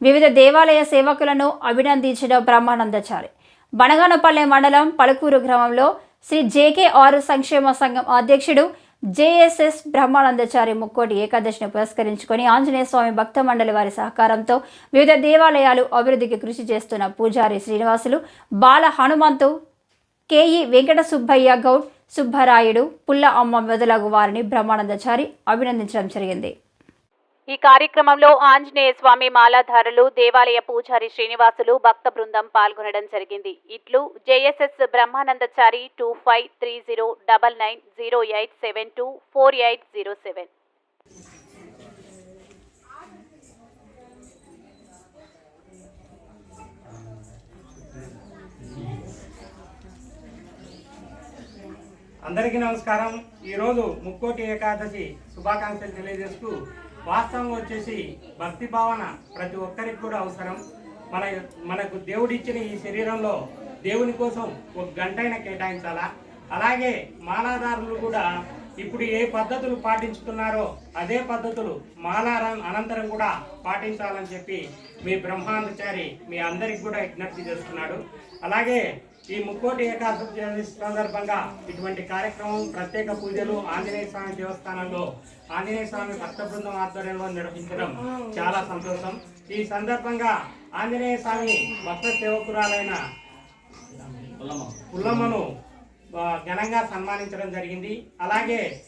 వివిధ దేవాలయ సేవకులను అభినందించిన బ్రహ్మానందచారి. బనగానపల్లె మండలం పలుకూరు గ్రామంలో శ్రీ జేకే ఆరు సంక్షేమ సంఘం అధ్యక్షుడు జేఎస్ఎస్ బ్రహ్మానందచారి ముక్కోటి ఏకాదశిని పురస్కరించుకొని ఆంజనేయ స్వామి భక్త మండలి వారి సహకారంతో వివిధ దేవాలయాలు అభివృద్ధికి కృషి చేస్తున్న పూజారి శ్రీనివాసులు బాల హనుమంతు కేఈ వెంకట సుబ్బయ్య గౌడ్ సుబ్బరాయుడు పుల్ల అమ్మ మొదలగు వారిని బ్రహ్మానందచారి అభినందించడం జరిగింది. ఈ కార్యక్రమంలో ఆంజనేయ స్వామి మాలాధారులు దేవాలయ పూజారి శ్రీనివాసులు భక్త బృందం పాల్గొనడం జరిగింది. ఇట్లు JSS Brahmanandachari two five three zero double nine zero eight seven two four eight zero seven. అందరికీ నమస్కారం. ఈరోజు ముక్కోటి ఏకాదశి శుభాకాంక్షలు తెలియజేస్తూ వాస్తవం వచ్చేసి భక్తి భావన ప్రతి ఒక్కరికి కూడా అవసరం. మన మనకు దేవుడిచ్చిన ఈ శరీరంలో దేవుని కోసం ఒక గంటైనా కేటాయించాలా? అలాగే మాలాదారులు కూడా ఇప్పుడు ఏ పద్ధతులు పాటించుతున్నారో అదే పద్ధతులు మాలారం అనంతరం కూడా పాటించాలని చెప్పి మీ బ్రహ్మాందచారి మీ అందరికి కూడా విజ్ఞప్తి చేస్తున్నాడు. అలాగే ఈ ముక్కోటి ఏకాదశి సందర్భంగా ఇటువంటి కార్యక్రమం ప్రత్యేక పూజలు ఆంజనేయ స్వామి దేవస్థానంలో ఆంజనేయ స్వామి భక్త బృందం ఆధ్వర్యంలో నిర్వహించడం చాలా సంతోషం. ఈ సందర్భంగా ఆంజనేయ స్వామి భక్త సేవకురాలైన పుల్లమ్మను ఘనంగా సన్మానించడం జరిగింది. అలాగే